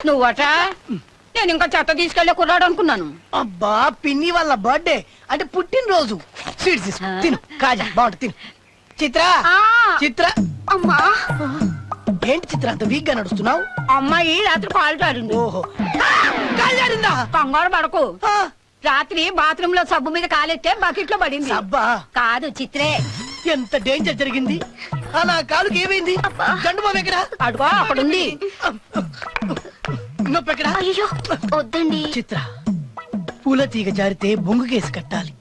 నువ్వట? నేను ఇంకా చెత్త తీసుకెళ్ళే కుర్రాడు అనుకున్నాను. అబ్బా పిన్ని వాళ్ళ బర్త్డే అంటే పుట్టినరోజు. స్వీట్స్ తీసుకో. తిను కాజా బాగుంటుంది తిను. చిత్ర ఆ. చిత్ర. అమ్మా. ఏంటి చిత్ర అంత వీక్గా నడుస్తున్నావు? అమ్మాయి రాత్రి కాలు జారింది ఓహో. ఆ! కాలు జారిందా? కంగారు పడకు. ఆ, రాత్రి బాత్రూమ్లో సబ్బు మీద కాలెత్తే బకెట్లో పడింది. అబ్బా కాదు చిత్రే. ఎంత డేంజర్ జరిగింది? ఆ నా కాలుకి ఏమైంది? జండు బాబు ఎక్కడా? అడుగో అక్కడుంది. నొప్పి ఎక్కడా అయ్యో వద్దండి. చిత్ర పూల తీగ జారితే బొంగు కేసి కట్టాలి.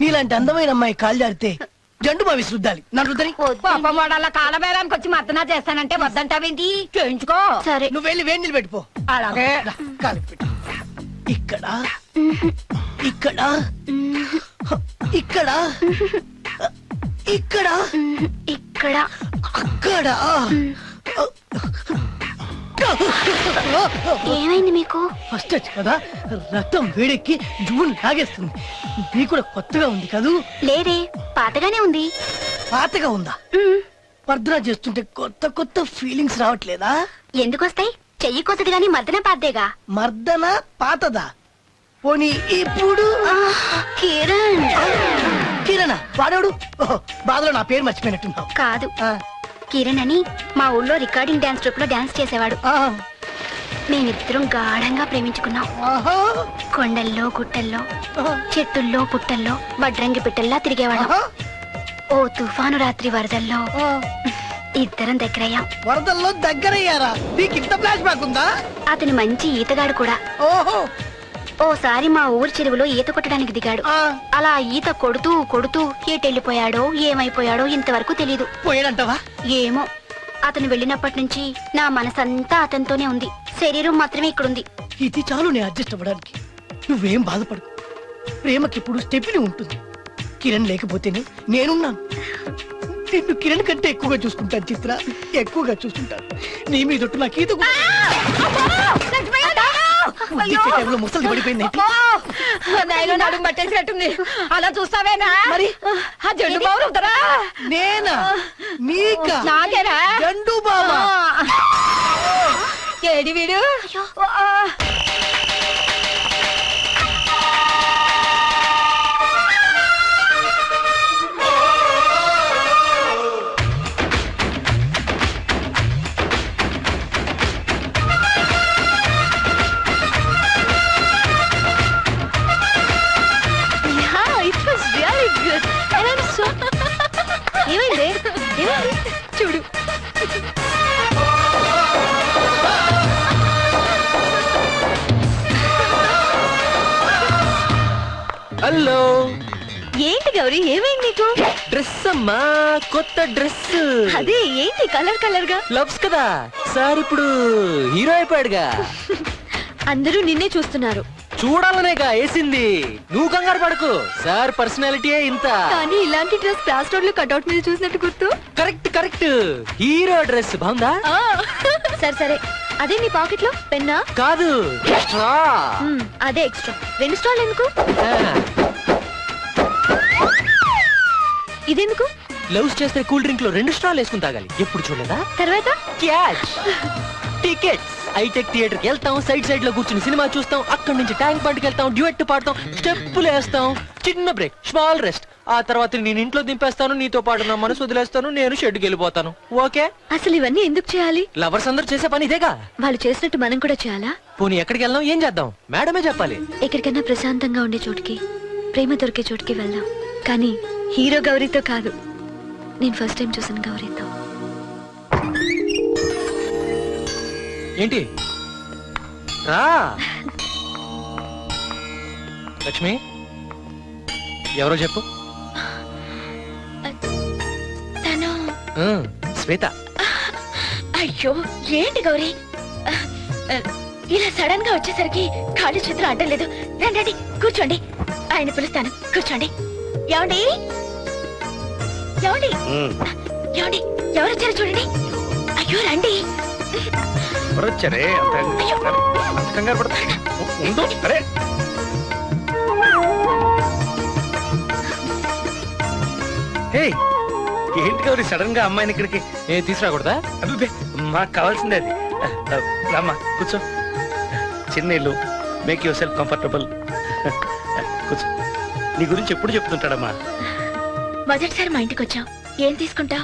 నీలాంటి అందమైన అమ్మాయి కాలు జారితే జండు బావి రుద్దాలి. నన్ను రుద్దని. పాపం వాడల్ల కాలబేరానికి వచ్చి మద్దనా చేస్తానంటే వద్దంటావేంటి? చేయించుకో. సరే. నువ్వు వెళ్ళి వేడి నీళ్ళు పెట్టుకో అలాగే. రా, కాలు పెట్టు. ఇక్కడ ఇక్కడ ఇక్కడ ఇక్కడ ఇక్కడ. అక్కడ. ఏమైంది మీకు? ఫస్ట్ టచ్ కదా రక్తం వేడెక్కి జువ్వును లాగేస్తుంది. నీ కూడా కొత్తగా ఉంది కదూ? లేదే పాతగానే ఉంది. పాతగా ఉందా? మ్, మర్దన చేస్తుంటే కొత్త కొత్త ఫీలింగ్స్ రావట్లేదా? ఎందుకొస్తాయి? చెయ్యి కొత్తది గాని మద్దన పాతేగా. మర్దన పాతదా? పోనీ ఇప్పుడు? కిరణ్. కిరణ వాడోడు ఓహో, బాధలో నా పేరు మర్చిపోయినట్టున్నావు కాదు. ఆ, కిరణ్ అని మా ఊళ్ళో రికార్డింగ్ డాన్స్ ట్రూప్లో డాన్స్ చేసేవాడు. మేమిద్దరం గాఢంగా ప్రేమించుకున్నాం. కొండల్లో గుట్టల్లో చెట్టుల్లో పుట్టల్లో వడ్రంగి పిట్టల్లా తిరిగేవాళ్ళం. ఆహా, ఓ తుఫాను రాత్రి వరదల్లో. ఇద్దరం దగ్గరయ్యాం. వరదల్లో దగ్గరయ్యారా? నీకు ఇంత ఫ్లాష్ బ్యాక్ ఉందా? అతను మంచి ఈతగాడు కూడా. ఓహో. ఓసారి మా ఊరి చెరువులో ఈత కొట్టడానికి దిగాడు. అలా ఈత కొడుతూ కొడుతూ ఎటెళ్ళిపోయాడో ఏమైపోయాడో ఇంతవరకు తెలీదు. పోయాడంటావా? ఏమో. అతను వెళ్ళినప్పటి నుంచి నా మనసంతా అతనితోనే ఉంది. శరీరం మాత్రమే ఇక్కడుంది. ఇది చాలు నేను అడ్జస్ట్ అవ్వడానికి నువ్వేం బాధపడు ప్రేమకి ఇప్పుడు స్టెపిని ఉంటుంది. కిరణ్ లేకపోతేనే నేనున్నాను. నిన్ను కిరణ్ కంటే ఎక్కువగా చూసుకుంటాను చిత్ర. ఎక్కువగా చూసుకుంటాను నీ మీద నాకు ఈత కూడా- ఉద్దిచ్చే టైంలో ముసలి పడిపోయింది? నైలో నడుము పట్టేసినట్టుంది అలా చూస్తావేనా? మరి? ఆ జండు బాబు రుద్దరా నేనా? నీకా నాకేనా? జండు బాబా ఏడి వీడు? హలో. ఏంటి గౌరీ ఏమైంది నీకు? డ్రెస్ అమ్మా కొత్త డ్రెస్. అదే ఏంటి కలర్ కలర్గా లవ్స్ కదా. సార్ ఇప్పుడు హీరో అయిపోయాడుగా. అందరూ నిన్నే చూస్తున్నారు. చూడాలనేగా వేసింది. నువ్వు కంగారు పడకు. సార్ పర్సనాలిటీయే ఇంత. కానీ ఇలాంటి డ్రెస్ క్లాస్ రోడ్లో కట్అవుట్ మీద చూసినట్టు గుర్తు. Correct correct. హీరో డ్రెస్ బాగుందా? సరే సరే. అదే నీ పాకెట్లో పెన్నా? కాదు. అదే ఎక్స్ట్రా రెండు స్టాల్ ఎందుకు? ఇదెందుకు? లవ్స్ చేస్తే కూల్ డ్రింక్లో రెండు స్టాల్ వేసుకుని తాగాలి. ఎప్పుడు చూడలేదా? తర్వాత? క్యాచ్. టికెట్స్. హైటెక్ థియేటర్కి వెళ్తాం సైడ్ సైడ్లో కూర్చుని సినిమా చూస్తాం అక్కడి నుంచి ట్యాంక్ బండ్కి వెళ్తాం డ్యూయట్ పాడతాం స్టెప్పులు వేస్తాం. చిన్న బ్రేక్ స్మాల్ రెస్ట్. ఆ తర్వాత నేను ఇంట్లో దింపేస్తాను నీతో పాటు నా మనసు వదిలేస్తాను నేను షెడ్కి వెళ్ళిపోతాను. ఓకే? అసలు ఇవన్నీ ఎందుకు చేయాలి? లవర్స్ అందరూ చేసే పని ఇదేగా. వాళ్ళు చేసినట్టు మనం కూడా చేయాలా? పోనీ ఎక్కడికి వెళ్దాం ఏం చేద్దాం? మేడమే చెప్పాలి. ఎక్కడికైనా ప్రశాంతంగా ఉండే చోటుకి ప్రేమ దొరికే చోటుకి వెళ్దాం. కానీ హీరో గౌరీతో కాదు. నేను ఫస్ట్ టైం చూసాను గౌరీతో. ఏంటి? రా. లక్ష్మి ఎవరో చెప్పు. శ్వేత. అయ్యో ఏంటి గౌరీ? ఇలా సడన్గా వచ్చేసరికి ఖాళీ చేతులు అడ్డం లేదు. రండి కూర్చోండి. ఆయన పిలుస్తాను. కూర్చోండి. ఏమండి? ఏమండి? ఏమండి? ఎవరు వచ్చారో చూడండి. అయ్యో రండి. వచ్చారే అయ్యో. కంగారు పడతా ఉండు. అరే. హే. ఏంటి గౌరీ? సడన్గా అమ్మాయిని ఇక్కడికి ఏ తీసుకురాకూడదా? అబ్బే మాకు కావాల్సిందే అది. రామ్మా కూర్చో. చిన్న ఇల్లు మేక్ యువర్ సెల్ఫ్ కంఫర్టబుల్ కూర్చో. నీ గురించి ఎప్పుడు చెప్తుంటాడమ్మా? మొదటిసారి మా ఇంటికి వచ్చావు ఏం తీసుకుంటా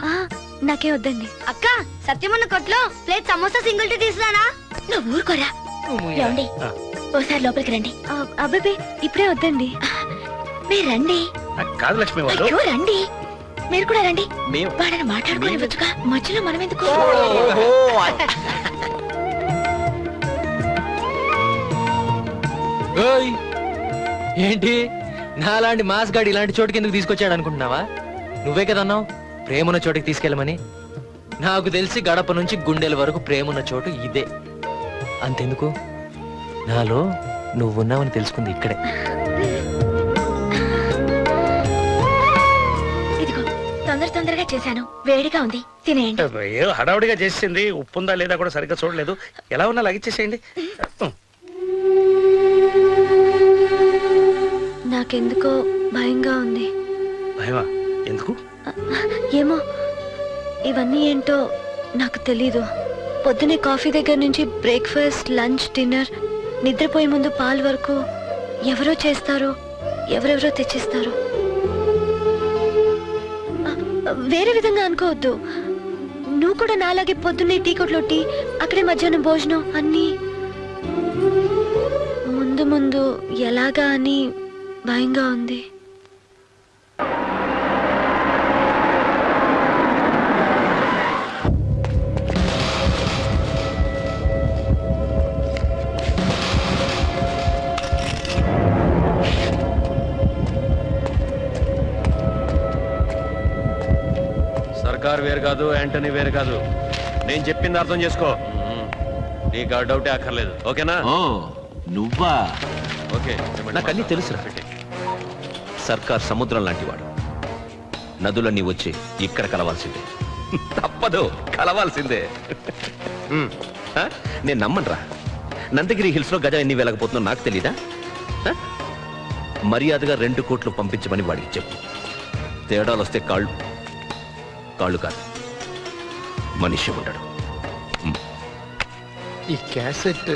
నాకే వద్దండి. అక్క సత్యమన్న కొట్లో ప్లేట్ సమోసా సింగిల్ టీ తీసురానా నువ్వు ఊరుకోరా. ఏమండి. ఓసారి లోపలికి రండి. అబ్బాబే ఇప్పుడే వద్దండి. మీరు రండి. కాదు లక్ష్మి రండి. మీరు కూడా రండి. మేము. వాళ్ళని మాట్లాడుకోనివ్వచ్చుగా మధ్యలో మనం ఎందుకు ఓయ్! ఏంటి? నాలాంటి మాస్ గాడి ఇలాంటి చోటుకి ఎందుకు తీసుకొచ్చాడు అనుకుంటున్నావా? నువ్వే కదా అన్నావు ప్రేమన్న చోటుకి తీసుకెళ్ళమని? నాకు తెలిసి గడప నుంచి గుండెల వరకు ప్రేమన్న చోటు ఇదే. అంతెందుకు? నాలో నువ్వున్నావని తెలుసుకుంది ఇక్కడే. చేశాను. వేడిగా ఉంది. తినేయండి. ఏదో హడావుడిగా చేసింది. ఉప్పు ఉందా లేదా కూడా సరిగ్గా చూడలేదు. ఎలా ఉన్నా లగిచ్చేసేయండి. నాకెందుకో భయంగా ఉంది. భయమా? ఎందుకు? ఏమో ఇవన్నీ ఏంటో నాకు తెలీదు. పొద్దునే కాఫీ దగ్గర నుంచి బ్రేక్ఫాస్ట్ లంచ్ డిన్నర్ నిద్రపోయే ముందు పాలు వరకు ఎవరో చేస్తారో ఎవరెవరో తెచ్చిస్తారు. వేరే విధంగా అనుకోవద్దు. నువ్వు కూడా నాలాగే పొద్దున్నే టీ కొట్లో టీ అక్కడే మధ్యాహ్నం భోజనం అన్నీ. ముందు ముందు ఎలాగా అని భయంగా ఉంది. వేరు కాదు యాంటనీ వేరు కాదు. నేను చెప్పింది అర్థం చేసుకో. నీకు ఆ డౌటే అక్కర్లేదు. ఓకేనా? ఓ నువ్వా? ఓకే నాకు అన్ని తెలుసురా. సర్కార్ సముద్రం లాంటివాడు. నదులన్నీ వచ్చి ఇక్కడ కలవాల్సిందే. తప్పదు కలవాల్సిందే. హ్మ్. ఆ? నేను నమ్మనురా. నందగిరి హిల్స్లో గజ ఎన్ని వేలకపోతుందో నాకు తెలీదా? ఆ? మర్యాదగా రెండు కోట్లు పంపించమని వాడికి చెప్పు. తేడాలు వస్తే కాళ్ళు కాళ్ళు కాదు. మనిషి ఉండడు ఈ క్యాసెట్.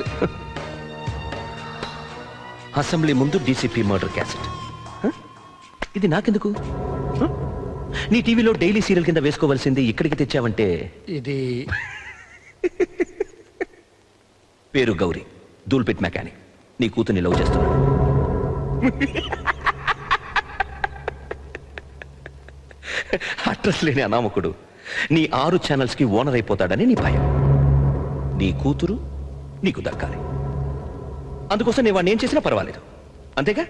అసెంబ్లీ ముందు డీసీపీ మర్డర్ క్యాసెట్? ఇది నాకెందుకు? నీ టీవీలో డైలీ సీరియల్ కింద వేసుకోవాల్సింది ఇక్కడికి తెచ్చావంటే. ఇది పేరు గౌరీ దూల్పిట్ మెకానిక్. నీ కూతుర్ని లవ్ చేస్తున్నాడు. అడ్రస్ లేని అనామకుడు. నీ ఆరు ఛానల్స్కి ఓనర్ అయిపోతాడని నీ భయం. నీ కూతురు నీకు దక్కాలి. అందుకోసం నేను వాడిని ఏం చేసినా పర్వాలేదు. అంతేగా?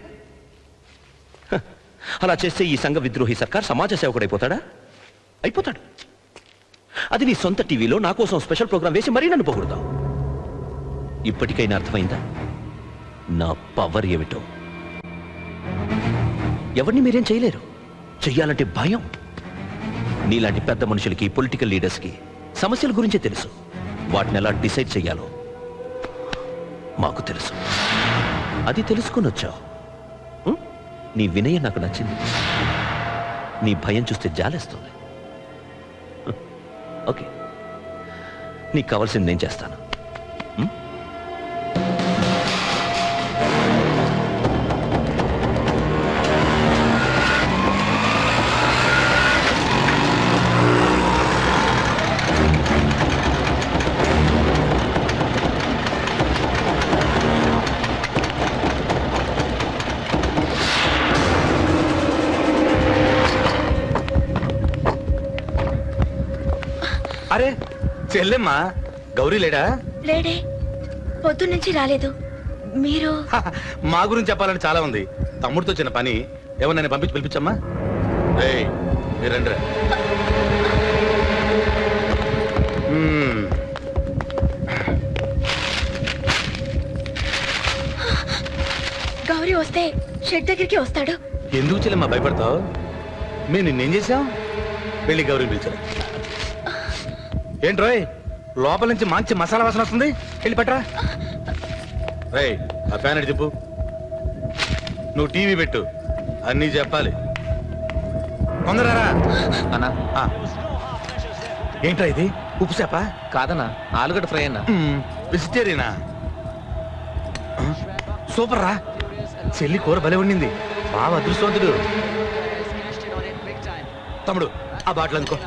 హ, అలా చేస్తే ఈ సంఘ విద్రోహి సర్కార్ సమాజ సేవకుడైపోతాడా అయిపోతాడు. అది నీ సొంత టీవీలో నా కోసం స్పెషల్ ప్రోగ్రాం వేసి మరీ నన్ను పొగుడుతావు. ఇప్పటికైనా అర్థమైందా? నా పవర్ ఏమిటో? ఎవరిని మీరేం చేయలేరు? చెయ్యాలంటే భయం. నీలాంటి పెద్ద మనుషులకి పొలిటికల్ లీడర్స్కి సమస్యల గురించే తెలుసు. వాటిని ఎలా డిసైడ్ చెయ్యాలో మాకు తెలుసు. అది తెలుసుకుని వచ్చావు. నీ వినయం నాకు నచ్చింది. నీ భయం చూస్తే జాలేస్తుంది. ఓకే. నీకు కావాల్సింది నేను చేస్తాను. చెల్లెమ్మా గౌరీ లేడా? లేడే. పొద్దున్నుంచి రాలేదు. మీరు? మా గురించి చెప్పాలని చాలా ఉంది. తమ్ముడితో చిన్న పని ఏమన్నా నన్ను పంపించి పిలిపించమ్మా? రేయ్ మీరు రండి రా. మ్మ్. గౌరీ వస్తే షెడ్ దగ్గరికి వస్తాడు. ఎందుకు చెల్లెమ్మా భయపడతావు? మేము నిన్నేం చేశాం? వెళ్ళి గౌరీ పిలిచారు ఏంట్రోయ్ లోపల నుంచి మంచి మసాలా వాసన వస్తుంది. వెళ్ళి పట్రా రేయ్ ఆ ఫ్యాన్ చెప్పు నువ్వు టీవీ పెట్టు. అన్నీ చెప్పాలి. తొందరరా. అన్నా ఆ. ఏంట్రా ఇది? ఉప్పు చేప? కాదన్నా ఆలుగడ్డ ఫ్రై అన్నా. వెజిటేరియనా సూపర్ రా చెల్లి కూర భలే ఉండింది బాగా అదృష్టవంతుడు. తమ్ముడు ఆ బాటిల్ అందుకో.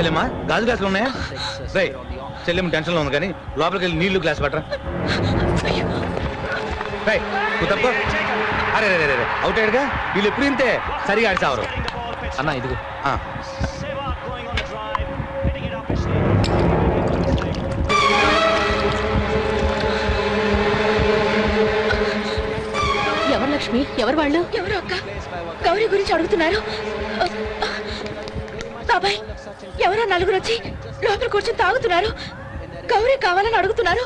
చెల్లెమ్మా గాజు గ్లాసులు ఉన్నాయా? రై చెల్లెమ్మ టెన్షన్లో ఉంది కానీ లోపలికి వెళ్ళి నీళ్ళు గ్లాస్ పట్టరా. రై నువ్వు తప్పుకో. అరే రే రే రే అవుట్ అయ్యాడుగా వీళ్ళు ఎప్పుడు ఇంతే? సరిగా ఆడిసావరు అన్న ఇదిగో. ఆ, ఎవరు లక్ష్మి? ఎవరు వాళ్ళు? ఎవరు అక్క? గౌరీ గురించి అడుగుతున్నారు. బాబాయ్. ఎవరో నలుగురు వచ్చి లోపల కూర్చొని తాగుతున్నారు. గౌరీ కావాలని అడుగుతున్నారు.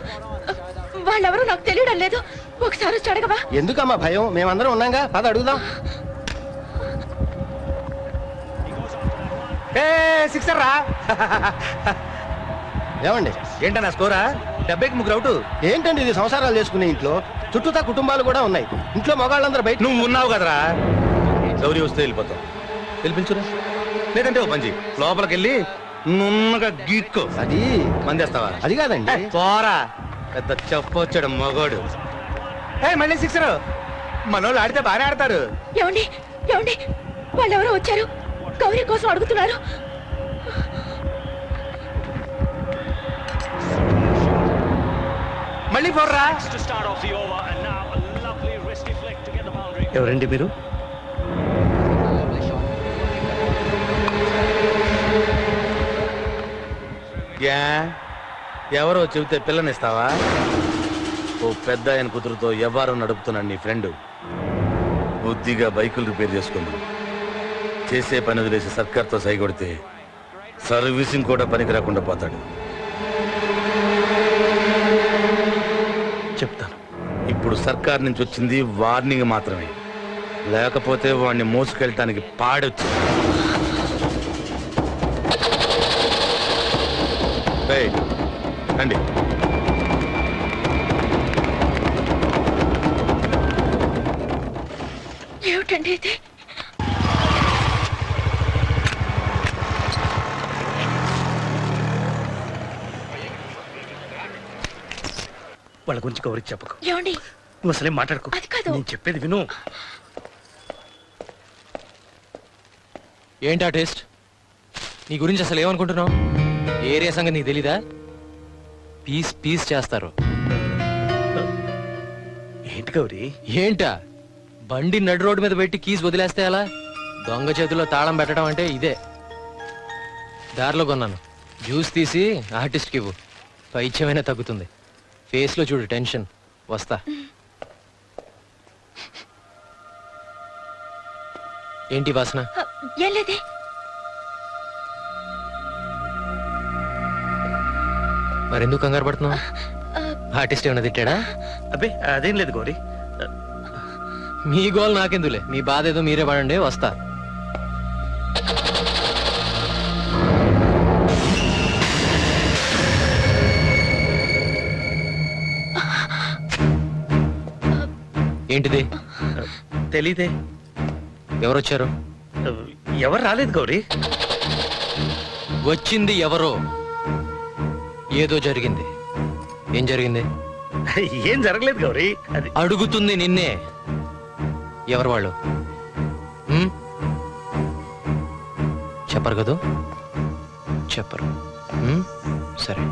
వాళ్ళెవరో నాకు తెలియడం లేదు. ఒకసారి వచ్చి అడగవా? ఎందుకమ్మా భయం? మేమందరం ఉన్నాగా. పద అడుగుదాం. ఏ సిక్సర్ రా. ఏమండి? ఏంటన్నా స్కోరా? డెబ్బైకి ముగ్గురు అవుట్. ఏంటండి ఇది? సంసారాలు చేసుకునే ఇంట్లో చుట్టూతా కుటుంబాలు కూడా ఉన్నాయి. ఇంట్లో మగాళ్ళందరూ బయట నువ్వు ఉన్నావు కదరా. గౌరీ వస్తే వెళ్ళిపోతావు పిలిపించురా లేదంటే ఓ పంచి లోపలికి వెళ్ళి నున్నగా గీక్కో. అది మందేస్తావా? అది కాదండి. పోరా. పెద్ద చెప్పొచ్చాడు మగోడు. ఏ మళ్ళీ సిక్సర్. మనోళ్ళు ఆడితే బాగానే ఆడతారు. ఏమండి ఏమండి? వాళ్ళెవరో వచ్చారు? గౌరీ కోసం అడుగుతున్నారు. మళ్ళీ పోర్రా. ఎవరండి మీరు? యా ఎవరో చెబితే పిల్లనిస్తావా? ఓ పెద్ద ఆయన కూతురుతో ఎవరు నడుపుతున్నాడు నీ ఫ్రెండ్. బుద్ధిగా బైకులు రిపేర్ చేసుకుందాం. చేసే పని వదిలేసి సర్కార్తో సైగొడితే సర్వీసింగ్ కూడా పనికి రాకుండా పోతాడు. చెప్తాను. ఇప్పుడు సర్కార్ నుంచి వచ్చింది వార్నింగ్ మాత్రమే. లేకపోతే వాడిని మోసుకెళ్ళటానికి పాడొచ్చు రండి. ఏమిటండి ఇది? వాళ్ళ గురించి గౌరికి చెప్పకు. ఏమండి? నువ్వు అసలేం మాట్లాడుకో. అది కాదు. నేను చెప్పేది విను. ఏంటా టేస్ట్? నీ గురించి అసలు ఏమనుకుంటున్నావు? ఏరియా సంగతి నీకు తెలీదా? పీస్ పీస్ చేస్తారు. ఏంటి గౌరీ? ఏంటా? బండి నడు రోడ్డు మీద పెట్టి కీస్ వదిలేస్తే అలా దొంగ చేతిలో తాళం పెట్టడం అంటే ఇదే. దారిలో కొన్నాను. జ్యూస్ తీసి ఆర్టిస్ట్కి ఇవ్వు. పైచ్యమైనా తగ్గుతుంది. ఫేస్లో చూడు టెన్షన్. వస్తా. ఏంటి వాసన? ఏం లేదే? మరెందుకు కంగారు పడుతున్నావు? ఆర్టిస్ట్ ఏమైనా తిట్టాడా? అబ్బే అదేం లేదు గౌరీ. మీ గోల్ నాకెందులే? మీ బాధ ఏదో మీరే పడండి వస్తా. ఏంటిది? తెలీదే. ఎవరొచ్చారు? ఎవరు రాలేదు గౌరీ? వచ్చింది ఎవరో? ఏదో జరిగింది. ఏం జరిగింది? ఏం జరగలేదు గౌరీ. అది అడుగుతుంది నిన్నే. ఎవరు వాళ్ళు? ఉమ్? చెప్పరు కదూ? చెప్పరు. ఉమ్? సరే.